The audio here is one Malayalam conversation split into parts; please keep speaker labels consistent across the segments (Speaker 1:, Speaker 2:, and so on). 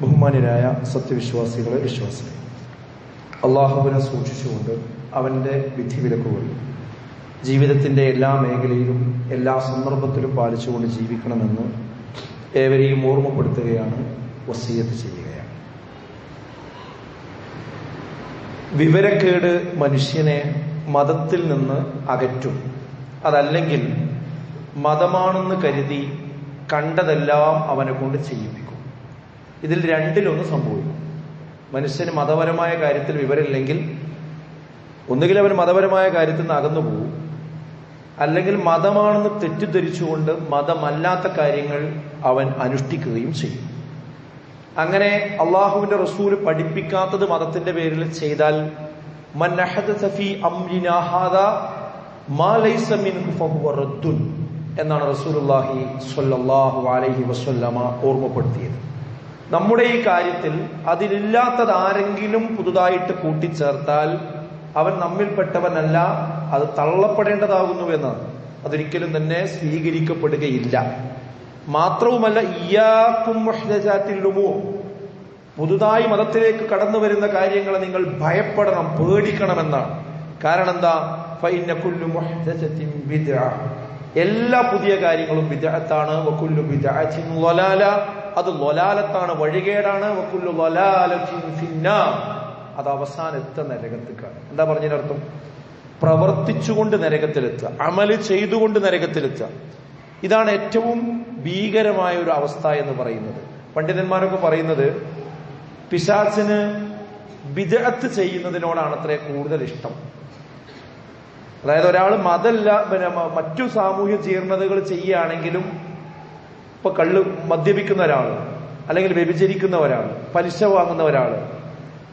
Speaker 1: ബഹുമാന്യരായ സത്യവിശ്വാസികളെ വിശ്വാസികൾ അള്ളാഹുവിനെ സൂക്ഷിച്ചുകൊണ്ട് അവന്റെ വിധിവിലക്കുകൾ ജീവിതത്തിന്റെ എല്ലാ മേഖലയിലും എല്ലാ സന്ദർഭത്തിലും പാലിച്ചുകൊണ്ട് ജീവിക്കണമെന്ന് ഏവരെയും ഓർമ്മപ്പെടുത്തുകയാണ് വസീയത്ത് ചെയ്യുകയാണ്. വിവരക്കേട് മനുഷ്യനെ മതത്തിൽ നിന്ന് അകറ്റും. അതല്ലെങ്കിൽ മതമാണെന്ന് കരുതി കണ്ടതെല്ലാം അവനെ കൊണ്ട് ചെയ്യിപ്പിക്കും. ഇതിൽ രണ്ടിലൊന്ന് സംഭവിക്കും. മനുഷ്യന് മതപരമായ കാര്യത്തിൽ വിവരമില്ലെങ്കിൽ ഒന്നുകിൽ അവൻ മതപരമായ കാര്യത്തിൽ നിന്ന് അകന്നു പോകും അല്ലെങ്കിൽ മതമാണെന്ന് തെറ്റിദ്ധരിച്ചുകൊണ്ട് മതമല്ലാത്ത കാര്യങ്ങൾ അവൻ അനുഷ്ഠിക്കുകയും ചെയ്യും. അങ്ങനെ അള്ളാഹുവിന്റെ റസൂൽ പഠിപ്പിക്കാത്തത് മതത്തിന്റെ പേരിൽ ചെയ്താൽ എന്നാണ് റസൂലുള്ളാഹി സ്വല്ലല്ലാഹു അലൈഹി വസല്ലമ ഓർമ്മപ്പെടുത്തിയത്. നമ്മുടെ ഈ കാര്യത്തിൽ അതിലില്ലാത്തത് ആരെങ്കിലും പുതുതായിട്ട് കൂട്ടിച്ചേർത്താൽ അവൻ നമ്മിൽപ്പെട്ടവനല്ല അത് തള്ളപ്പെടേണ്ടതാകുന്നു എന്നാണ് അതൊരിക്കലും തന്നെ സ്വീകരിക്കപ്പെടുകയില്ല. മാത്രവുമല്ല ഇയാക്കും പുതുതായി മതത്തിലേക്ക് കടന്നു വരുന്ന കാര്യങ്ങളെ നിങ്ങൾ ഭയപ്പെടണം പേടിക്കണമെന്നാണ്. കാരണം എന്താ? എല്ലാ പുതിയ കാര്യങ്ങളും വിദഗ്ധാണ് അത് ലൊലാലത്താണ് വഴികേടാണ്. അത് അവസാനത്തെ നരകത്തേക്കാണ് എന്താ പറഞ്ഞതിനർത്ഥം? പ്രവർത്തിച്ചുകൊണ്ട് നരകത്തിലെത്തുക. അമൽ ചെയ്തുകൊണ്ട് നരകത്തിലെത്തുക. ഇതാണ് ഏറ്റവും ഭീകരമായ ഒരു അവസ്ഥ എന്ന് പറയുന്നത്. പണ്ഡിതന്മാരൊക്കെ പറയുന്നത് പിശാസിന് വിദഗ്ധ ചെയ്യുന്നതിനോടാണ് അത്രേ കൂടുതൽ ഇഷ്ടം. അതായത് ഒരാൾ മതല്ല പിന്നെ മറ്റു സാമൂഹ്യ ജീർണതകൾ ചെയ്യുകയാണെങ്കിലും ഇപ്പൊ കള്ള് മദ്യപിക്കുന്ന ഒരാൾ അല്ലെങ്കിൽ വ്യഭിചരിക്കുന്ന ഒരാൾ പലിശ വാങ്ങുന്ന ഒരാൾ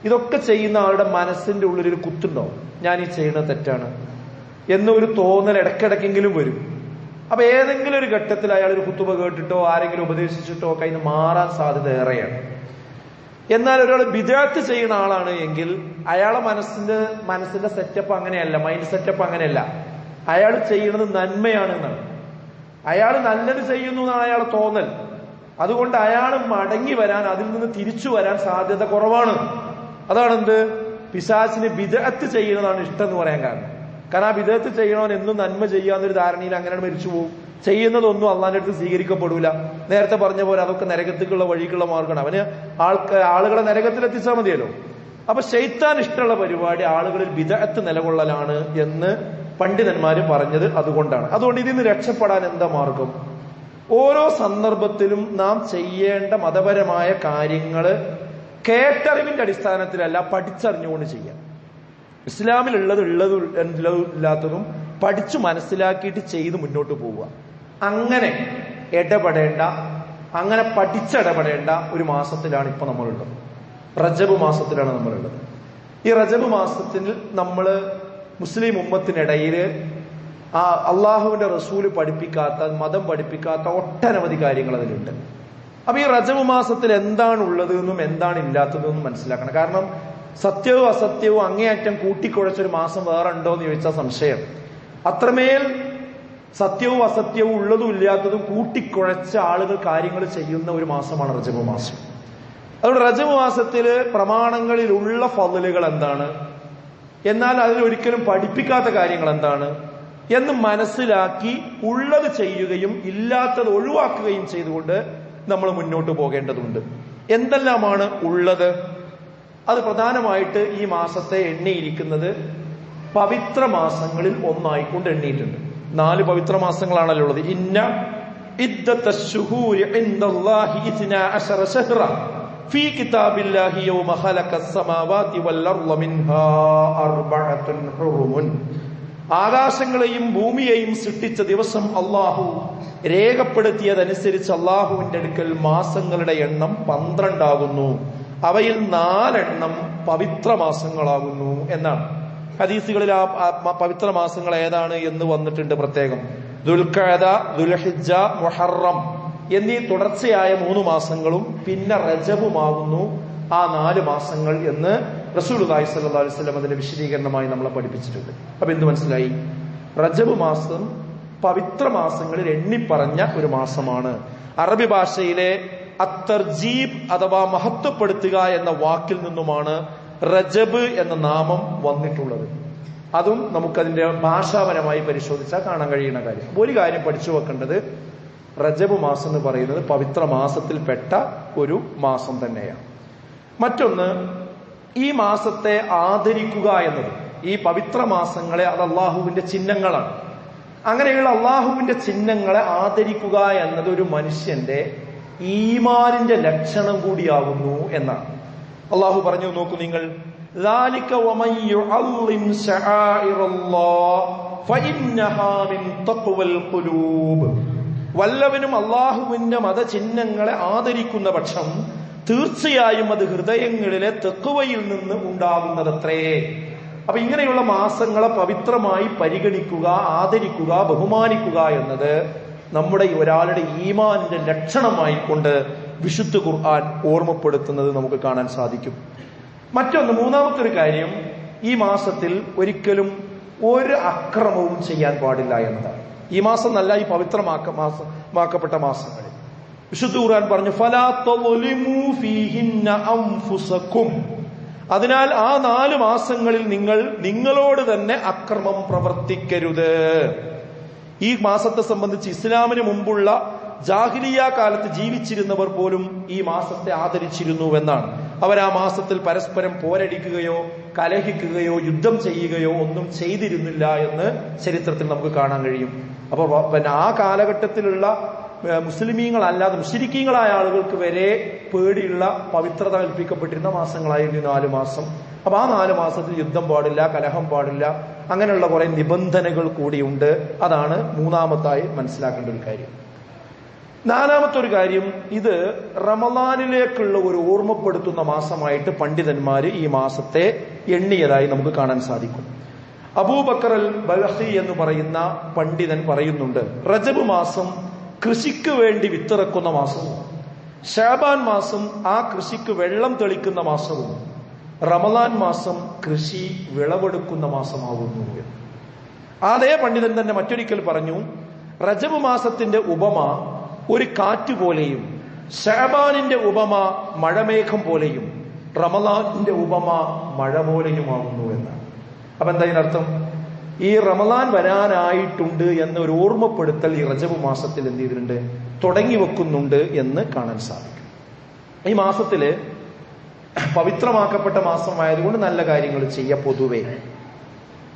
Speaker 1: ഇതൊക്കെ ചെയ്യുന്ന ആളുടെ മനസ്സിന്റെ ഒരു കുത്തുണ്ടോ? ഞാൻ ഈ ചെയ്യുന്നത് തെറ്റാണ്. എന്നൊരു തോന്നൽ ഇടയ്ക്കിടയ്ക്കെങ്കിലും വരും. അപ്പൊ ഏതെങ്കിലും ഒരു ഘട്ടത്തിൽ അയാൾ ഒരു കുത്തുബ കേട്ടിട്ടോ ആരെങ്കിലും ഉപദേശിച്ചിട്ടോ ഒക്കെ അതിന് മാറാൻ സാധ്യത ഏറെയാണ്. എന്നാൽ ഒരാൾ ബിജാത്ത് ചെയ്യുന്ന ആളാണ് എങ്കിൽ അയാളെ മനസ്സിന്റെ മനസ്സിന്റെ സെറ്റപ്പ് അങ്ങനെയല്ല മൈൻഡ് സെറ്റപ്പ് അങ്ങനെയല്ല. അയാൾ ചെയ്യുന്നത് നന്മയാണ് എന്നാണ്. അയാൾ നല്ലത് ചെയ്യുന്നു എന്നാണ് അയാൾ തോന്നൽ. അതുകൊണ്ട് അയാൾ മടങ്ങി വരാൻ അതിൽ നിന്ന് തിരിച്ചു വരാൻ സാധ്യത കുറവാണ്. അതാണ് അതാണെന്ത്? പിശാസിന് വിദഗത്ത് ചെയ്യുന്നതാണ് ഇഷ്ടം എന്ന് പറയാൻ കാരണം. കാരണം ആ വിദഗത്ത് ചെയ്യണവൻ എന്നും നന്മ ചെയ്യാന്നൊരു ധാരണയിൽ അങ്ങനെ മരിച്ചു പോകും. ചെയ്യുന്നതൊന്നും അള്ളാന്റെ അടുത്ത് സ്വീകരിക്കപ്പെടൂല. നേരത്തെ പറഞ്ഞ പോലെ അതൊക്കെ നരകത്തേക്കുള്ള വഴിക്കുള്ള മാർഗമാണ് അവന് ആൾക്ക് ആളുകളെ നരകത്തിലെത്തിച്ചാൽ മതിയല്ലോ. അപ്പൊ ശൈത്താൻ ഇഷ്ടമുള്ള പരിപാടി ആളുകളിൽ വിദഗത്ത് നിലകൊള്ളലാണ് എന്ന് പണ്ഡിതന്മാര് പറഞ്ഞത് അതുകൊണ്ടാണ്. അതുകൊണ്ട് ഇതിൽ നിന്ന് രക്ഷപ്പെടാൻ എന്താ മാർഗം? ഓരോ സന്ദർഭത്തിലും നാം ചെയ്യേണ്ട മതപരമായ കാര്യങ്ങൾ കേട്ടറിവിന്റെ അടിസ്ഥാനത്തിലല്ല പഠിച്ചറിഞ്ഞുകൊണ്ട് ചെയ്യാം. ഇസ്ലാമിൽ ഉള്ളത് ഇല്ലാത്തതും പഠിച്ചു മനസ്സിലാക്കിയിട്ട് ചെയ്ത് മുന്നോട്ട് പോവുക. അങ്ങനെ ഇടപെടേണ്ട അങ്ങനെ പഠിച്ചിടപെടേണ്ട ഒരു മാസത്തിലാണ് ഇപ്പൊ നമ്മളുള്ളത്. റജബ് മാസത്തിലാണ് നമ്മളുള്ളത്. ഈ റജബ് മാസത്തിൽ നമ്മൾ മുസ്ലിം ഉമ്മത്തിനിടയിൽ ആ അള്ളാഹുവിന്റെ റസൂൽ പഠിപ്പിക്കാത്ത മതം പഠിപ്പിക്കാത്ത ഒട്ടനവധി കാര്യങ്ങൾ അതിലുണ്ട്. അപ്പൊ ഈ റജബ് മാസത്തിൽ എന്താണ് ഉള്ളത് എന്നും എന്താണ് ഇല്ലാത്തതെന്നും മനസ്സിലാക്കണം. കാരണം സത്യവും അസത്യവും അങ്ങേയറ്റം കൂട്ടിക്കുഴച്ചൊരു മാസം വേറെ ഉണ്ടോ എന്ന് ചോദിച്ചാൽ സംശയം. അത്രമേൽ സത്യവും അസത്യവും ഉള്ളതും ഇല്ലാത്തതും കൂട്ടിക്കുഴച്ച ആളുകൾ കാര്യങ്ങൾ ചെയ്യുന്ന ഒരു മാസമാണ് റജബ് മാസം. അതുകൊണ്ട് റജബ് മാസത്തിൽ പ്രമാണങ്ങളിലുള്ള ഫതിലുകൾ എന്താണ്? എന്നാൽ അതിൽ ഒരിക്കലും പഠിപ്പിക്കാത്ത കാര്യങ്ങൾ എന്താണ് എന്ന് മനസ്സിലാക്കി ഉള്ളത് ചെയ്യുകയും ഇല്ലാത്തത് ഒഴിവാക്കുകയും ചെയ്തുകൊണ്ട് നമ്മൾ മുന്നോട്ട് പോകേണ്ടതുണ്ട്. എന്തെല്ലാമാണ് ഉള്ളത്? അത് പ്രധാനമായിട്ട് ഈ മാസത്തെ എണ്ണിയിരിക്കുന്നത് പവിത്ര മാസങ്ങളിൽ ഒന്നായിക്കൊണ്ട് എണ്ണിയിട്ടുണ്ട്. നാല് പവിത്ര മാസങ്ങളാണല്ലോ ഉള്ളത്. ഇന്ന ഇദ്ദത്ത ഫീ കിതാബില്ലാഹി യൗമ ഖലഖസ് സമാവാതി വൽ അർള മിൻഹാ അർബഅതുൻ ഹുറുമുൻ. ആകാശങ്ങളെയും ഭൂമിയെയും സൃഷ്ടിച്ച ദിവസം അള്ളാഹു രേഖപ്പെടുത്തിയതനുസരിച്ച് അള്ളാഹുവിന്റെ അടുക്കൽ മാസങ്ങളുടെ എണ്ണം പന്ത്രണ്ടാകുന്നു. അവയിൽ നാലെണ്ണം പവിത്ര മാസങ്ങളാകുന്നു എന്നാണ്. ഹദീസുകളിൽ ആ ആ പവിത്ര മാസങ്ങൾ ഏതാണ് എന്ന് വന്നിട്ടുണ്ട് പ്രത്യേകം. ദുൽഖഅദ ദുൽഹിജ മുഹറം. എന്നീ തുടർച്ചയായ മൂന്ന് മാസങ്ങളും പിന്നെ റജബുമാകുന്നു ആ നാല് മാസങ്ങൾ എന്ന് റസൂൽ സല്ലാ അലിസ്ലം അതിന്റെ വിശദീകരണമായി നമ്മളെ പഠിപ്പിച്ചിട്ടുണ്ട്. അപ്പൊ എന്ത് മനസ്സിലായി? റജബ് മാസം പവിത്ര മാസങ്ങളിൽ എണ്ണിപ്പറഞ്ഞ ഒരു മാസമാണ്. അറബി ഭാഷയിലെ അത്തർജീബ് അഥവാ മഹത്വപ്പെടുത്തുക എന്ന വാക്കിൽ നിന്നുമാണ് റജബ് എന്ന നാമം വന്നിട്ടുള്ളത്. അതും നമുക്കതിന്റെ ഭാഷാപരമായി പരിശോധിച്ചാൽ കാണാൻ കഴിയുന്ന കാര്യം. ഒരു കാര്യം പഠിച്ചു വെക്കേണ്ടത് റജബ് മാസം എന്ന് പറയുന്നത് പവിത്ര മാസത്തിൽപ്പെട്ട ഒരു മാസം തന്നെയാണ്. മറ്റൊന്ന് ഈ മാസത്തെ ആദരിക്കുക എന്നത്. ഈ പവിത്ര മാസങ്ങളെ അത് അള്ളാഹുവിന്റെ ചിഹ്നങ്ങളാണ്. അങ്ങനെയുള്ള അള്ളാഹുവിന്റെ ചിഹ്നങ്ങളെ ആദരിക്കുക എന്നത് ഒരു മനുഷ്യന്റെ ഈമാനിന്റെ ലക്ഷണം കൂടിയാകുന്നു എന്നാണ്. അള്ളാഹു പറഞ്ഞു നോക്കൂ നിങ്ങൾ. ഫഇന്നഹാ മിൻ തഖ്വൽ ഖുലൂബ്. വല്ലവനും അള്ളാഹുവിന്റെ മതചിഹ്നങ്ങളെ ആദരിക്കുന്ന പക്ഷം തീർച്ചയായും അത് ഹൃദയങ്ങളിലെ തെക്കുവയിൽ നിന്ന് ഉണ്ടാകുന്നതത്രേ. അപ്പൊ ഇങ്ങനെയുള്ള മാസങ്ങളെ പവിത്രമായി പരിഗണിക്കുക ആദരിക്കുക ബഹുമാനിക്കുക എന്നത് നമ്മുടെ ഒരാളുടെ ഈമാനിന്റെ ലക്ഷണമായിക്കൊണ്ട് വിശുദ്ധ ഖുർആൻ ഓർമ്മപ്പെടുത്തുന്നത് നമുക്ക് കാണാൻ സാധിക്കും. മറ്റൊന്ന് മൂന്നാമത്തെ ഒരു കാര്യം ഈ മാസത്തിൽ ഒരിക്കലും ഒരു അക്രമവും ചെയ്യാൻ പാടില്ല എന്നതാണ്. ഈ മാസം നല്ല ഈ പവിത്രമാക്ക മാക്കപ്പെട്ട മാസങ്ങളിൽ. വിശുദ്ധ ഖുർആൻ പറഞ്ഞു ഫലാത്തും അതിനാൽ ആ നാല് മാസങ്ങളിൽ നിങ്ങൾ നിങ്ങളോട് തന്നെ അക്രമം പ്രവർത്തിക്കരുത്. ഈ മാസത്തെ സംബന്ധിച്ച് ഇസ്ലാമിന് മുമ്പുള്ള ജാഹിലിയ കാലത്ത് ജീവിച്ചിരുന്നവർ പോലും ഈ മാസത്തെ ആദരിച്ചിരുന്നുവെന്നാണ് അവർ ആ മാസത്തിൽ പരസ്പരം പോരടിക്കുകയോ കലഹിക്കുകയോ യുദ്ധം ചെയ്യുകയോ ഒന്നും ചെയ്തിരുന്നില്ല എന്ന് ചരിത്രത്തിൽ നമുക്ക് കാണാൻ കഴിയും. അപ്പൊ പിന്നെ ആ കാലഘട്ടത്തിലുള്ള മുസ്ലിമീങ്ങളല്ലാതെ മുസ്ലിക്കീങ്ങളായ ആളുകൾക്ക് വരെ പേടിയുള്ള പവിത്രത കൽപ്പിക്കപ്പെട്ടിരുന്ന മാസങ്ങളായിരുന്നു നാല് മാസം. അപ്പൊ ആ നാല് മാസത്തിൽ യുദ്ധം പാടില്ല കലഹം പാടില്ല അങ്ങനെയുള്ള കുറെ നിബന്ധനകൾ കൂടിയുണ്ട്. അതാണ് മൂന്നാമത്തായി മനസ്സിലാക്കേണ്ട ഒരു കാര്യം. നാലാമത്തെ ഒരു കാര്യം ഇത് റമലാനിലേക്കുള്ള ഒരു ഓർമ്മപ്പെടുത്തുന്ന മാസമായിട്ട് പണ്ഡിതന്മാര് ഈ മാസത്തെ എണ്ണിയതായി നമുക്ക് കാണാൻ സാധിക്കും. അബൂബക്കർ അൽ ബലഹി എന്ന് പറയുന്ന പണ്ഡിതൻ പറയുന്നുണ്ട് റജബ് മാസം കൃഷിക്ക് വേണ്ടി വിത്തിറക്കുന്ന മാസവും ഷാബാൻ മാസം ആ കൃഷിക്ക് വെള്ളം തെളിക്കുന്ന മാസവും റമലാൻ മാസം കൃഷി വിളവെടുക്കുന്ന മാസമാകുന്നു അതേ പണ്ഡിതൻ തന്നെ മറ്റൊരിക്കൽ പറഞ്ഞു റജബ് മാസത്തിന്റെ ഉപമ ഒരു കാറ്റ് പോലെയും ഷാബാനിന്റെ ഉപമ മഴമേഘം പോലെയും റമലാനിന്റെ ഉപമ മഴ പോലെയുമാകുന്നു എന്നാണ്. അപ്പൊ എന്താ ഇതിനർത്ഥം? ഈ റമദാൻ വരാനായിട്ടുണ്ട് എന്ന ഒരു ഓർമ്മപ്പെടുത്തൽ ഈ റജബ് മാസത്തിൽ എന്ത് ചെയ്തിട്ടുണ്ട്? തുടങ്ങി വെക്കുന്നുണ്ട് എന്ന് കാണാൻ സാധിക്കും. ഈ മാസത്തിൽ പവിത്രമാക്കപ്പെട്ട മാസമായതുകൊണ്ട് നല്ല കാര്യങ്ങൾ ചെയ്യുക പൊതുവെ.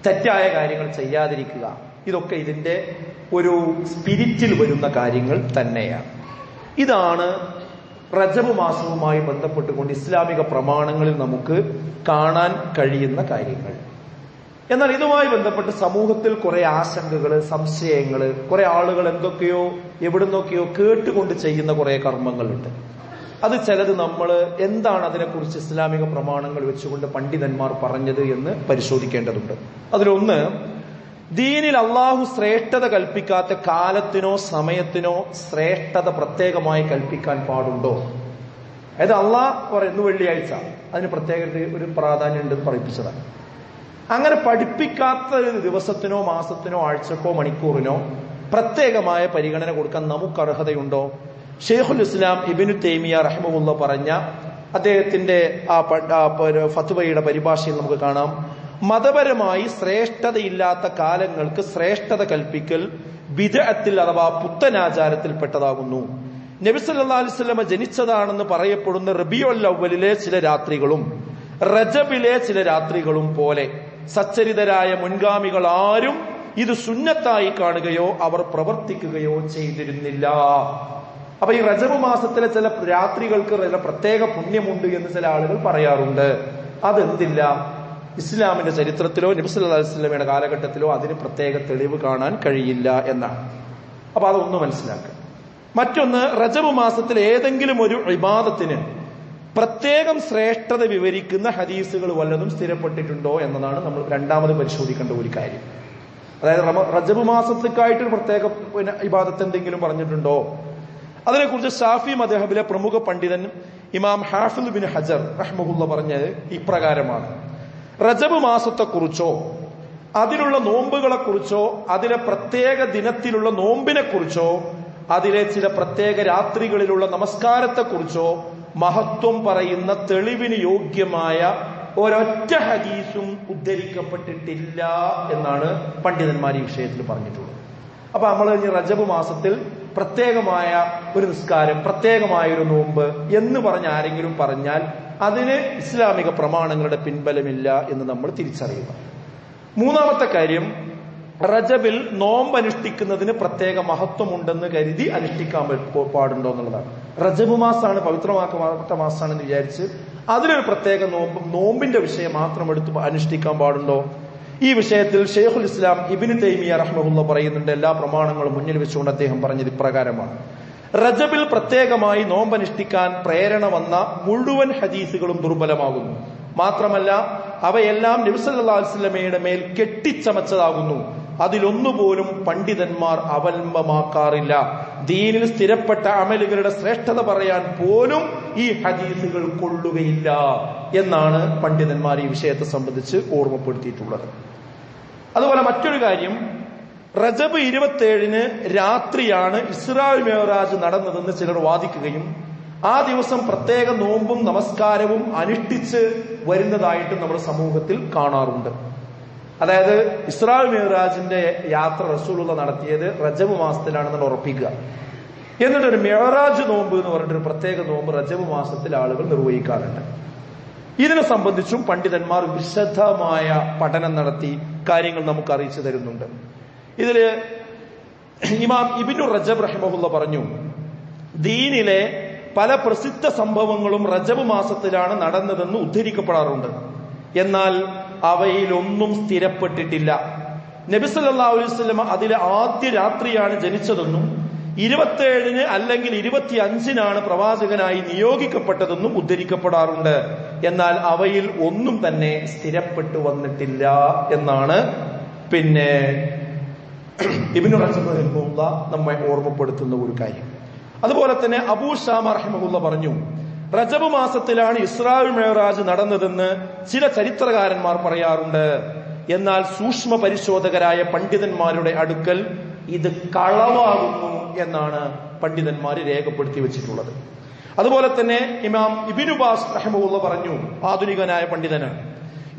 Speaker 1: തെറ്റായ കാര്യങ്ങൾ ചെയ്യാതിരിക്കുക. ഇതൊക്കെ ഇതിന്റെ ഒരു സ്പിരിറ്റിൽ വരുന്ന കാര്യങ്ങൾ തന്നെയാണ്. ഇതാണ് റജബ് മാസവുമായി ബന്ധപ്പെട്ടുകൊണ്ട് ഇസ്ലാമിക പ്രമാണങ്ങളിൽ നമുക്ക് കാണാൻ കഴിയുന്ന കാര്യങ്ങൾ. എന്നാൽ ഇതുമായി ബന്ധപ്പെട്ട് സമൂഹത്തിൽ കുറെ ആശങ്കകൾ സംശയങ്ങൾ കുറെ ആളുകൾ എന്തൊക്കെയോ എവിടെ എവിടുന്നൊക്കെയോ കേട്ടുകൊണ്ട് ചെയ്യുന്ന കുറെ കർമ്മങ്ങളുണ്ട്. അത് ചിലത് നമ്മൾ എന്താണ് അതിനെക്കുറിച്ച് ഇസ്ലാമിക പ്രമാണങ്ങൾ വെച്ചുകൊണ്ട് പണ്ഡിതന്മാർ പറഞ്ഞത് എന്ന് പരിശോധിക്കേണ്ടതുണ്ട്. അതിലൊന്ന് ദീനിൽ അള്ളാഹു ശ്രേഷ്ഠത കൽപ്പിക്കാത്ത കാലത്തിനോ സമയത്തിനോ ശ്രേഷ്ഠത പ്രത്യേകമായി കൽപ്പിക്കാൻ പാടുണ്ടോ? അതായത് അള്ളാഹ് പറയുന്നു വെള്ളിയാഴ്ച. അതിന് പ്രത്യേക ഒരു പ്രാധാന്യം ഉണ്ടെന്ന് പറയിപ്പിച്ചതാണ്. അങ്ങനെ പഠിപ്പിക്കാത്ത ഒരു ദിവസത്തിനോ മാസത്തിനോ ആഴ്ചക്കോ മണിക്കൂറിനോ പ്രത്യേകമായ പരിഗണന കൊടുക്കാൻ നമുക്ക് അർഹതയുണ്ടോ ഷെയ്ഖുൽ ഇസ്ലാം ഇബിനു തേമിയ റഹ്മുള്ള പറഞ്ഞ അദ്ദേഹത്തിന്റെ ആ ഫത്വയുടെ പരിഭാഷയിൽ നമുക്ക് കാണാം. മതപരമായി ശ്രേഷ്ഠതയില്ലാത്ത കാലങ്ങൾക്ക് ശ്രേഷ്ഠത കൽപ്പിക്കൽ വിധത്തിൽ അഥവാ പുത്തനാചാരത്തിൽപ്പെട്ടതാകുന്നു. നബി സല്ലാ അലിസ്ലമ ജനിച്ചതാണെന്ന് പറയപ്പെടുന്ന റബിയുൽ ചില രാത്രികളും റജബിലെ ചില രാത്രികളും പോലെ സച്ചരിതരായ മുൻഗാമികൾ ആരും ഇത് സുന്നത്തായി കാണുകയോ അവർ പ്രവർത്തിക്കുകയോ ചെയ്തിരുന്നില്ല. അപ്പൊ ഈ റജബ് മാസത്തിലെ ചില രാത്രികൾക്ക് ചില പ്രത്യേക പുണ്യമുണ്ട് എന്ന് ചില ആളുകൾ പറയാറുണ്ട്. അതെന്തില്ല? ഇസ്ലാമിന്റെ ചരിത്രത്തിലോ നബിസ്വല്ലാ വസ്ലമയുടെ കാലഘട്ടത്തിലോ അതിന് പ്രത്യേക തെളിവ് കാണാൻ കഴിയില്ല എന്നാണ്. അപ്പൊ അതൊന്ന് മനസ്സിലാക്കുക. മറ്റൊന്ന് റജബ് മാസത്തിൽ ഏതെങ്കിലും ഒരു ഇബാദത്തിന് പ്രത്യേകം ശ്രേഷ്ഠത വിവരിക്കുന്ന ഹദീസുകൾ വല്ലതും സ്ഥിരപ്പെട്ടിട്ടുണ്ടോ എന്നതാണ് നമ്മൾ രണ്ടാമത് പരിശോധിക്കേണ്ട ഒരു കാര്യം. അതായത് റജബ് മാസത്തേക്കായിട്ട് പ്രത്യേക ഇബാദത്ത് എന്തെങ്കിലും പറഞ്ഞിട്ടുണ്ടോ? അതിനെക്കുറിച്ച് ഷാഫി മദഹബിലെ പ്രമുഖ പണ്ഡിതൻ ഇമാം ഹാഫിൽ ബിൻ ഹജർ റഹ്മുല്ല പറഞ്ഞത് ഇപ്രകാരമാണ്. റജബ് മാസത്തെക്കുറിച്ചോ അതിലുള്ള നോമ്പുകളെ കുറിച്ചോ അതിലെ പ്രത്യേക ദിനത്തിലുള്ള നോമ്പിനെ കുറിച്ചോ അതിലെ ചില പ്രത്യേക രാത്രികളിലുള്ള നമസ്കാരത്തെക്കുറിച്ചോ മഹത്വം പറയുന്ന തെളിവിന് യോഗ്യമായ ഒരൊറ്റ ഹദീസും ഉദ്ധരിക്കപ്പെട്ടിട്ടില്ല എന്നാണ് പണ്ഡിതന്മാർ ഈ വിഷയത്തിൽ പറഞ്ഞിട്ടുള്ളത്. അപ്പൊ നമ്മൾ കഴിഞ്ഞ റജബ് മാസത്തിൽ പ്രത്യേകമായ ഒരു നിസ്കാരം പ്രത്യേകമായ ഒരു നോമ്പ് എന്ന് പറഞ്ഞ ആരെങ്കിലും പറഞ്ഞാൽ അതിന് ഇസ്ലാമിക പ്രമാണങ്ങളുടെ പിൻബലമില്ല എന്ന് നമ്മൾ തിരിച്ചറിയുക. മൂന്നാമത്തെ കാര്യം റജബിൽ നോമ്പ് അനുഷ്ഠിക്കുന്നതിന് പ്രത്യേക മഹത്വമുണ്ടെന്ന് കരുതി അനുഷ്ഠിക്കാൻ പാടുണ്ടോ എന്നുള്ളതാണ്. റജബ് മാസമാണ് പവിത്രമാക്കപ്പെട്ട മാസമാണെന്ന് വിചാരിച്ച് അതിലൊരു പ്രത്യേക നോമ്പ് നോമ്പിന്റെ വിഷയം മാത്രം എടുത്ത് അനുഷ്ഠിക്കാൻ പാടുണ്ടോ? ഈ വിഷയത്തിൽ ഷെയ്ഖുൽ ഇസ്ലാം ഇബിന് തൈമിയ റഹ്മുള്ള പറയുന്നുണ്ട് എല്ലാ പ്രമാണങ്ങളും മുന്നിൽ വെച്ചുകൊണ്ട് അദ്ദേഹം പറഞ്ഞത് ഇപ്രകാരമാണ്. റജബിൽ പ്രത്യേകമായി നോമ്പനുഷ്ഠിക്കാൻ പ്രേരണ വന്ന മുഴുവൻ ഹദീസുകളും ദുർബലമാകുന്നു. മാത്രമല്ല അവയെല്ലാം നബിസല്ലാസ്ലമയുടെ മേൽ കെട്ടിച്ചമച്ചതാകുന്നു. അതിലൊന്നുപോലും പണ്ഡിതന്മാർ അവലംബമാക്കാറില്ല. ദീനിൽ സ്ഥിരപ്പെട്ട അമലുകളുടെ ശ്രേഷ്ഠത പറയാൻ പോലും ഈ ഹദീസുകൾ കൊള്ളുകയില്ല എന്നാണ് പണ്ഡിതന്മാർ ഈ വിഷയത്തെ സംബന്ധിച്ച് ഓർമ്മപ്പെടുത്തിയിട്ടുള്ളത്. അതുപോലെ മറ്റൊരു കാര്യം റജബ് ഇരുപത്തേഴിന് രാത്രിയാണ് ഇസ്രായേൽ മേറാജ് നടന്നതെന്ന് ചിലർ വാദിക്കുകയും ആ ദിവസം പ്രത്യേക നോമ്പും നമസ്കാരവും അനുഷ്ഠിച്ച് വരുന്നതായിട്ട് നമ്മുടെ സമൂഹത്തിൽ കാണാറുണ്ട്. അതായത് ഇസ്രാൽ മേറാജിന്റെ യാത്ര റസൂലുള്ള നടത്തിയത് റജബ് മാസത്തിലാണെന്ന് ഉറപ്പിക്കുക. എന്നിട്ട് ഒരു മേറാജ് നോമ്പ് എന്ന് പറഞ്ഞിട്ടൊരു പ്രത്യേക നോമ്പ് റജബ് മാസത്തിൽ ആളുകൾ നിർവഹിക്കാറുണ്ട്. ഇതിനെ സംബന്ധിച്ചും പണ്ഡിതന്മാർ വിശദമായ പഠനം നടത്തി കാര്യങ്ങൾ നമുക്ക് അറിയിച്ചു തരുന്നുണ്ട്. ഇതിൽ ഇമാം ഇബിനു റജബ് റഹ്മുല്ല പറഞ്ഞു ദീനിലെ പല പ്രസിദ്ധ സംഭവങ്ങളും റജബ് മാസത്തിലാണ് നടന്നതെന്ന് ഉദ്ധരിക്കപ്പെടാറുണ്ട്. എന്നാൽ അവയിലൊന്നും സ്ഥിരപ്പെട്ടിട്ടില്ല. നബിസല്ലാ അലൈഹി സ്വലമ അതിലെ ആദ്യ രാത്രിയാണ് ജനിച്ചതെന്നും ഇരുപത്തേഴിന് അല്ലെങ്കിൽ ഇരുപത്തി അഞ്ചിനാണ് പ്രവാചകനായി നിയോഗിക്കപ്പെട്ടതെന്നും ഉദ്ധരിക്കപ്പെടാറുണ്ട്. എന്നാൽ അവയിൽ ഒന്നും തന്നെ സ്ഥിരപ്പെട്ടു വന്നിട്ടില്ല എന്നാണ് പിന്നെ നമ്മെ ഓർമ്മപ്പെടുത്തുന്ന ഒരു കാര്യം. അതുപോലെ തന്നെ അബൂ ഷാമ റഹിമഹുല്ല പറഞ്ഞു റജബ് മാസത്തിലാണ് ഇസ്രായേൽ മേറാജ് നടന്നതെന്ന് ചില ചരിത്രകാരന്മാർ പറയാറുണ്ട്. എന്നാൽ സൂക്ഷ്മ പരിശോധകരായ പണ്ഡിതന്മാരുടെ അടുക്കൽ ഇത് കളവാകുന്നു എന്നാണ് പണ്ഡിതന്മാർ രേഖപ്പെടുത്തി വെച്ചിട്ടുള്ളത്. അതുപോലെ തന്നെ ഇമാം ഇബിനുബാസ് റഹമുള്ള പറഞ്ഞു ആധുനികനായ പണ്ഡിതനാണ്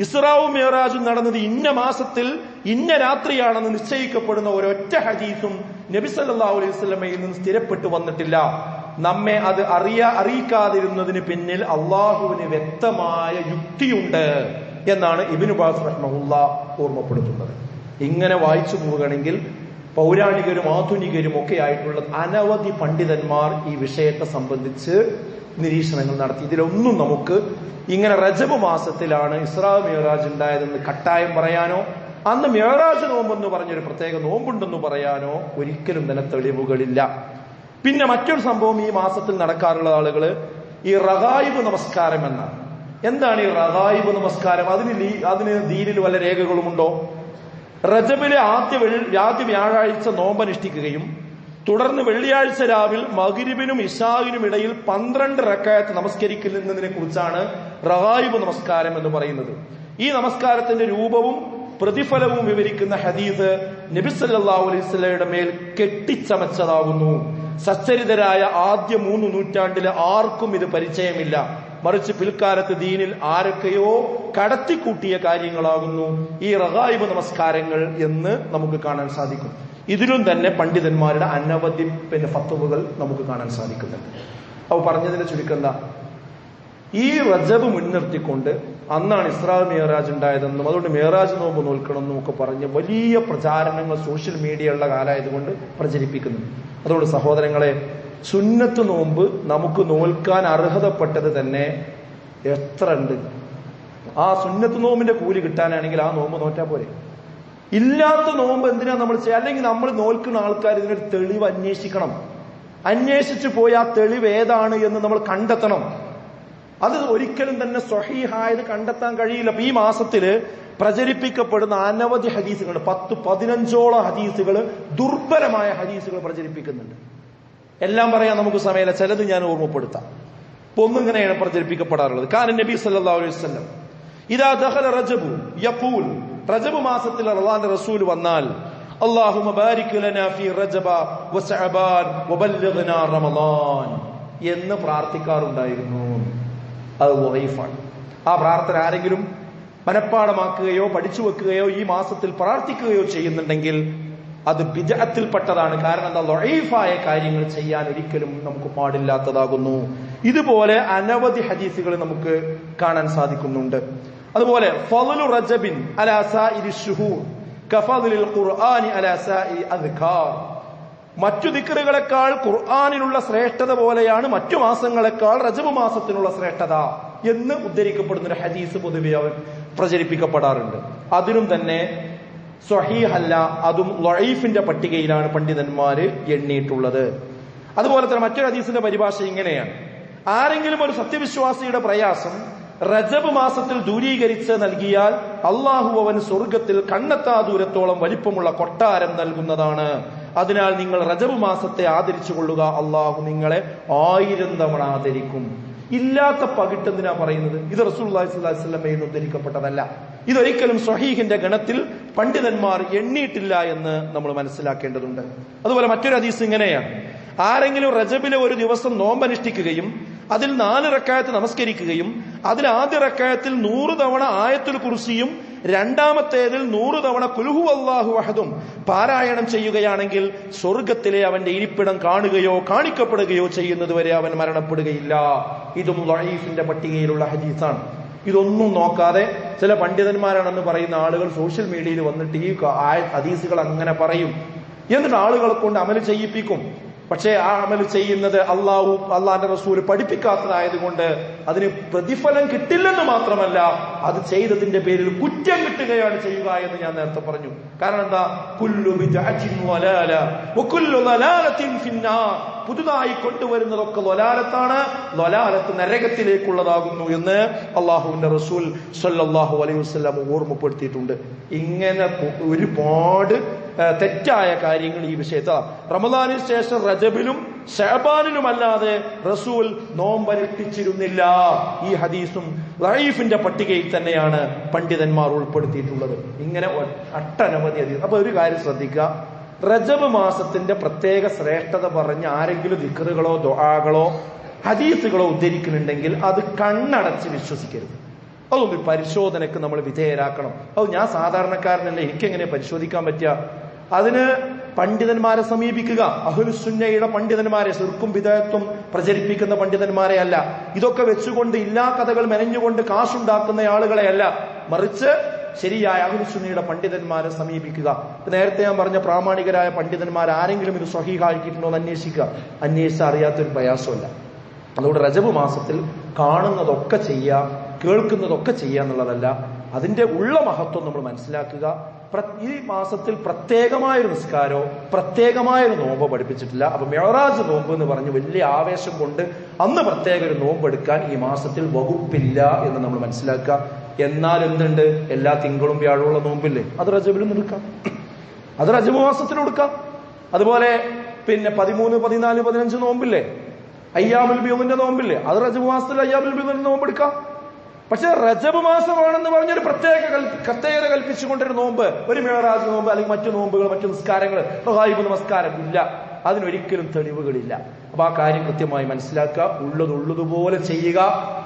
Speaker 1: ഇസ്രാവും മേറാജും നടന്നത് ഇന്ന മാസത്തിൽ ഇന്ന രാത്രിയാണെന്ന് നിശ്ചയിക്കപ്പെടുന്ന ഒരൊറ്റ ഹദീസും നബി അലൈഹി സ്വലമയിൽ നിന്ന് സ്ഥിരപ്പെട്ടു വന്നിട്ടില്ല. നമ്മെ അത് അറിയാ അറിയിക്കാതിരുന്നതിന് പിന്നിൽ അള്ളാഹുവിന് വ്യക്തമായ യുക്തിയുണ്ട് എന്നാണ് ഇബിനു ബാസ് റഹ്മുള്ള ഓർമ്മപ്പെടുത്തുന്നത്. ഇങ്ങനെ വായിച്ചു പോവുകയാണെങ്കിൽ പൗരാണികരും ആധുനികരും ഒക്കെ ആയിട്ടുള്ള അനവധി പണ്ഡിതന്മാർ ഈ വിഷയത്തെ സംബന്ധിച്ച് നിരീക്ഷണങ്ങൾ നടത്തി. ഇതിലൊന്നും നമുക്ക് ഇങ്ങനെ റജബ് മാസത്തിലാണ് ഇസ്രാ മിയറാജ് ഉണ്ടായതെന്ന് കട്ടായം പറയാനോ അന്ന് മിയറാജ് നോമ്പെന്ന് പറഞ്ഞൊരു പ്രത്യേക നോമ്പുണ്ടെന്ന് പറയാനോ ഒരിക്കലും തന്നെ തെളിവുകളില്ല. പിന്നെ മറ്റൊരു സംഭവം ഈ മാസത്തിൽ നടക്കാറുള്ള ആളുകൾ ഈ റഹായിബ് നമസ്കാരം എന്നാണ്. എന്താണ് ഈ റഹായിബ് നമസ്കാരം? അതിന് അതിന് ദീനിൽ വല്ല രേഖകളുമുണ്ടോ? റജബിലെ ആദ്യ ആദ്യ വ്യാഴാഴ്ച നോമ്പനുഷ്ഠിക്കുകയും തുടർന്ന് വെള്ളിയാഴ്ച രാവിലെ മകരിബിനും ഇഷാവിനും ഇടയിൽ പന്ത്രണ്ട് റക്കായത്ത് നമസ്കരിക്കുന്നതിനെ കുറിച്ചാണ് റഹായിബ് നമസ്കാരം എന്ന് പറയുന്നത്. ഈ നമസ്കാരത്തിന്റെ രൂപവും പ്രതിഫലവും വിവരിക്കുന്ന ഹദീസ് നബിസല്ലാഹു അലൈസ്ലയുടെ മേൽ കെട്ടിച്ചമച്ചതാകുന്നു സച്ചരിതരായ ആദ്യ മൂന്ന് നൂറ്റാണ്ടിലെ ആർക്കും ഇത് പരിചയമില്ല. മറിച്ച് പിൽക്കാലത്ത് ദീനിൽ ആരൊക്കെയോ കടത്തിക്കൂട്ടിയ കാര്യങ്ങളാകുന്നു. ഈ റഹായിബ് നമസ്കാരങ്ങൾ എന്ന് നമുക്ക് കാണാൻ സാധിക്കും. ഇതിലും തന്നെ പണ്ഡിതന്മാരുടെ അനവധി പിന്നെ ഫത്തുവകൾ നമുക്ക് കാണാൻ സാധിക്കുന്നുണ്ട്. അപ്പൊ പറഞ്ഞതിന്റെ ചുരുക്കം എന്താ? ഈ റജബ് മുൻനിർത്തിക്കൊണ്ട് അന്നാണ് ഇസ്രാ മേറാജ് ഉണ്ടായതെന്നും അതുകൊണ്ട് മേറാജ് നോമ്പ് നോൽക്കണമെന്നും ഒക്കെ പറഞ്ഞ് വലിയ പ്രചാരണങ്ങൾ സോഷ്യൽ മീഡിയ ഉള്ള കാലമായതുകൊണ്ട് പ്രചരിപ്പിക്കുന്നു അതുകൊണ്ട് സഹോദരങ്ങളെ സുന്നത്ത് നോമ്പ് നമുക്ക് നോൽക്കാൻ അർഹതപ്പെട്ടത് തന്നെ എത്ര ഉണ്ട്? ആ സുന്നത്ത് നോമ്പിന്റെ കൂലി കിട്ടാനാണെങ്കിൽ ആ നോമ്പ് നോറ്റാ പോരെ. ഇല്ലാത്ത നോമ്പ് എന്തിനാ നമ്മൾ ചെയ്യുക? അല്ലെങ്കിൽ നമ്മൾ നോൽക്കുന്ന ആൾക്കാർ ഇതിനൊരു തെളിവ് അന്വേഷിക്കണം. അന്വേഷിച്ചു പോയി ആ തെളിവ് ഏതാണ് എന്ന് നമ്മൾ കണ്ടെത്തണം. അത് ഒരിക്കലും തന്നെ സ്വഹീഹായത് കണ്ടെത്താൻ കഴിയില്ല അപ്പൊ ഈ മാസത്തില് പ്രചരിപ്പിക്കപ്പെടുന്ന അനവധി ഹദീസുകൾ പത്ത് പതിനഞ്ചോളം ഹദീസുകൾ ദുർബലമായ ഹദീസുകൾ പ്രചരിപ്പിക്കുന്നുണ്ട് എല്ലാം പറയാൻ നമുക്ക് സമയമില്ല ചിലത് ഞാൻ ഓർമ്മപ്പെടുത്താം ഇപ്പൊ ഒന്നിങ്ങനെയാണ് പ്രചരിപ്പിക്കപ്പെടാറുള്ളത് കാരണം നബി സല്ലല്ലാഹു അലൈഹി വസല്ലം ഇതാ ദഖല റജബു യഖൂൽ റജബ് മാസത്തിൽ അള്ളാന്റെ റസൂൽ വന്നാൽ اللهم بارك لنا في رجب وشعبان وبلغنا رمضان എന്ന് പ്രാർത്ഥിക്കാറുണ്ടായിരുന്നു അത് വൈഫാണ് ആ പ്രാർത്ഥന ആരെങ്കിലും മനഃപ്പാടമാക്കുകയോ പഠിച്ചു വെക്കുകയോ ഈ മാസത്തിൽ പ്രാർത്ഥിക്കുകയോ ചെയ്യുന്നുണ്ടെങ്കിൽ അത് വിജയത്തിൽപ്പെട്ടതാണ് കാരണം എന്താ? ലൊഴീഫായ കാര്യങ്ങൾ ചെയ്യാൻ ഒരിക്കലും നമുക്ക് പാടില്ലാത്തതാകുന്നു. ഇതുപോലെ അനവധി ഹദീസുകൾ നമുക്ക് കാണാൻ സാധിക്കുന്നുണ്ട്. അതുപോലെ ഫളു റജബിൻ അലാസ ഇരി കഫളിൽ ഖുർആനി അലാസ സായിരി അദ്കാർ മറ്റു ദിക്കറുകളെക്കാൾ ഖുർആാനിലുള്ള ശ്രേഷ്ഠത പോലെയാണ് മറ്റു മാസങ്ങളെക്കാൾ റജബ് മാസത്തിനുള്ള ശ്രേഷ്ഠത എന്ന് ഉദ്ധരിക്കപ്പെടുന്ന ഒരു ഹദീസ് പൊതുവെ അവൻ പ്രചരിപ്പിക്കപ്പെടാറുണ്ട്. അതിനും തന്നെ സ്വഹീഹല്ല അതും ലൊഴീഫിന്റെ പട്ടികയിലാണ് പണ്ഡിതന്മാര് എണ്ണിയിട്ടുള്ളത്. അതുപോലെ തന്നെ മറ്റൊരു ഹദീസിന്റെ പരിഭാഷ ഇങ്ങനെയാണ്. ആരെങ്കിലും ഒരു സത്യവിശ്വാസിയുടെ പ്രയാസം റജബ് മാസത്തിൽ ദൂരീകരിച്ച് നൽകിയാൽ അള്ളാഹു അവൻ സ്വർഗത്തിൽ കണ്ണെത്താ ദൂരത്തോളം വലിപ്പമുള്ള കൊട്ടാരം നൽകുന്നതാണ്. അതിനാൽ നിങ്ങൾ റജബ് മാസത്തെ ആദരിച്ചു കൊള്ളുക അള്ളാഹു നിങ്ങളെ ആയിരം തവണ ആദരിക്കും. ഇല്ലാത്ത പകിട്ടെന്തിനാ പറയുന്നത്? ഇത് നിന്ന് ഉദ്ധരിക്കപ്പെട്ടതല്ല. ഇതൊരിക്കലും സ്വഹീഹിന്റെ ഗണത്തിൽ പണ്ഡിതന്മാർ എണ്ണിയിട്ടില്ല എന്ന് നമ്മൾ മനസ്സിലാക്കേണ്ടതുണ്ട്. അതുപോലെ മറ്റൊരു ഹദീസ് ഇങ്ങനെയാണ്. ആരെങ്കിലും റജബിലെ ഒരു ദിവസം നോമ്പനുഷ്ഠിക്കുകയും അതിൽ നാല് റക്കായത്ത് നമസ്കരിക്കുകയും അതിൽ ആദ്യ റക്കായത്തിൽ നൂറ് തവണ ആയത്തുൽ കുർസിയും രണ്ടാമത്തേതിൽ നൂറ് തവണ കുലുഹു അള്ളാഹു അഹദും പാരായണം ചെയ്യുകയാണെങ്കിൽ സ്വർഗത്തിലെ അവന്റെ ഇരിപ്പിടം കാണുകയോ കാണിക്കപ്പെടുകയോ ചെയ്യുന്നതുവരെ അവൻ മരണപ്പെടുകയില്ല. ഇതും ലൈഫിന്റെ പട്ടികയിലുള്ള ഹദീസാണ്. ഇതൊന്നും നോക്കാതെ ചില പണ്ഡിതന്മാരാണെന്ന് പറയുന്ന ആളുകൾ സോഷ്യൽ മീഡിയയിൽ വന്നിട്ട് ഈ ഹദീസുകൾ അങ്ങനെ പറയും. എന്നിട്ട് ആളുകളെ കൊണ്ട് അമൽ ചെയ്യിപ്പിക്കും. പക്ഷേ ആ അമൽ ചെയ്യുന്നത് അള്ളാഹു അള്ളാന്റെ റസൂൽ പഠിപ്പിക്കാത്തതായതുകൊണ്ട് അതിന് പ്രതിഫലം കിട്ടില്ലെന്ന് മാത്രമല്ല അത് ചെയ്തതിന്റെ പേരിൽ കുറ്റം കിട്ടുകയാണ് ചെയ്യുക എന്ന് ഞാൻ നേരത്തെ പറഞ്ഞു. കാരണം എന്താ? കുല്ലു പുതുതായി കൊണ്ടുവരുന്നതൊക്കെ ലൊലാലത്താണ് ലൊലാലത്ത് നരകത്തിലേക്കുള്ളതാകുന്നു എന്ന് അള്ളാഹുവിന്റെ റസൂൽ സല്ലാഹു അലൈഹി വസ്ലാം ഓർമ്മപ്പെടുത്തിയിട്ടുണ്ട്. ഇങ്ങനെ ഒരുപാട് തെറ്റായ കാര്യങ്ങൾ ഈ വിഷയത്താണ് റമദാനിന് ശേഷം റജബിലും ഷഹബാനിലുമല്ലാതെ റസൂൽ നോമ്പനുഷ്ഠിച്ചിരുന്നില്ല. ഈ ഹദീസും റൈഫിന്റെ പട്ടികയിൽ തന്നെയാണ് പണ്ഡിതന്മാർ ഉൾപ്പെടുത്തിയിട്ടുള്ളത്. ഇങ്ങനെ അട്ടനവധി ഹദീസ്. അപ്പൊ ഒരു കാര്യം ശ്രദ്ധിക്കുക. റജബ് മാസത്തിന്റെ പ്രത്യേക ശ്രേഷ്ഠത പറഞ്ഞ് ആരെങ്കിലും ദിക്കറുകളോ ദുആകളോ ഹദീസുകളോ ഉദ്ധരിക്കുന്നുണ്ടെങ്കിൽ അത് കണ്ണടച്ച് വിശ്വസിക്കരുത്. അതൊന്ന് പരിശോധനയ്ക്ക് നമ്മൾ വിധേയരാക്കണം. അത് ഞാൻ സാധാരണക്കാരനല്ലേ. എനിക്കെങ്ങനെ പരിശോധിക്കാൻ പറ്റുക? അതിന് പണ്ഡിതന്മാരെ സമീപിക്കുക. അഹുലുസുന്നയുടെ പണ്ഡിതന്മാരെ സിർക്കും വിധേയത്വം പ്രചരിപ്പിക്കുന്ന പണ്ഡിതന്മാരെ അല്ല. ഇതൊക്കെ വെച്ചുകൊണ്ട് ഇല്ലാ കഥകൾ മെനഞ്ഞുകൊണ്ട് കാശുണ്ടാക്കുന്ന ആളുകളെ അല്ല. മറിച്ച് ശരിയായ അഹുലുസുന്നയുടെ പണ്ഡിതന്മാരെ സമീപിക്കുക. നേരത്തെ ഞാൻ പറഞ്ഞ പ്രാമാണികരായ പണ്ഡിതന്മാർ ആരെങ്കിലും ഇത് സ്വഹീഹാക്കിയിട്ടുണ്ടോ അന്വേഷിക്കുക. അന്വേഷിച്ച് അറിയാത്തൊരു പ്രയാസമല്ല അതുകൊണ്ട് റജബ് മാസത്തിൽ കാണുന്നതൊക്കെ ചെയ്യുക കേൾക്കുന്നതൊക്കെ ചെയ്യുക എന്നുള്ളതല്ല. അതിന്റെ ഉള്ള മഹത്വം നമ്മൾ മനസ്സിലാക്കുക. ഈ മാസത്തിൽ പ്രത്യേകമായൊരു നിസ്കാരോ പ്രത്യേകമായൊരു നോമ്പ് പഠിപ്പിച്ചിട്ടില്ല. അപ്പൊ മെഹറാജ് നോമ്പ് എന്ന് പറഞ്ഞ് വലിയ ആവേശം കൊണ്ട് അന്ന് പ്രത്യേക ഒരു നോമ്പ് എടുക്കാൻ ഈ മാസത്തിൽ വകുപ്പില്ല എന്ന് നമ്മൾ മനസ്സിലാക്കുക. എന്നാൽ എന്തുണ്ട്? എല്ലാ തിങ്കളും വ്യാഴമുള്ള നോമ്പില്ലേ? അത് റജബിലും എടുക്കാം. അത് റജബ് മാസത്തിൽ എടുക്കാം. അതുപോലെ പിന്നെ പതിമൂന്ന് പതിനാല് പതിനഞ്ച് നോമ്പില്ലേ? അയ്യാമുൽ ബിയോമിന്റെ നോമ്പില്ലേ? അത് റജബ് മാസത്തിൽ അയ്യാമുൽ നോമ്പ് എടുക്കാം. പക്ഷെ റജബ് മാസമാണെന്ന് പറഞ്ഞൊരു പ്രത്യേക പ്രത്യേകത കൽപ്പിച്ചുകൊണ്ടൊരു നോമ്പ് ഒരു മേറാജ് നോമ്പ് അല്ലെങ്കിൽ മറ്റു നോമ്പുകൾ മറ്റു നിസ്കാരങ്ങൾ പ്രഹായിബ് നമസ്കാരം ഇല്ല അതിനൊരിക്കലും തെളിവുകളില്ല. അപ്പൊ ആ കാര്യം കൃത്യമായി മനസ്സിലാക്കുക. ഉള്ളത് ഉള്ളതുപോലെ ചെയ്യുക.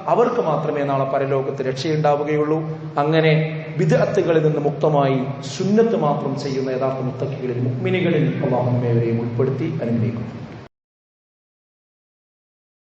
Speaker 1: അവർക്ക് മാത്രമേ നാളെ പരലോകത്ത് രക്ഷയുണ്ടാവുകയുള്ളൂ. അങ്ങനെ വിദഗ്ധകളിൽ നിന്ന് മുക്തമായി സുന്നത്ത് മാത്രം ചെയ്യുന്ന യഥാർത്ഥ മുത്തക്കികളിൽ മുക്മിനികളിൽ അള്ളാഹുമേവരെയും ഉൾപ്പെടുത്തി അനുഗ്രഹിക്കുന്നു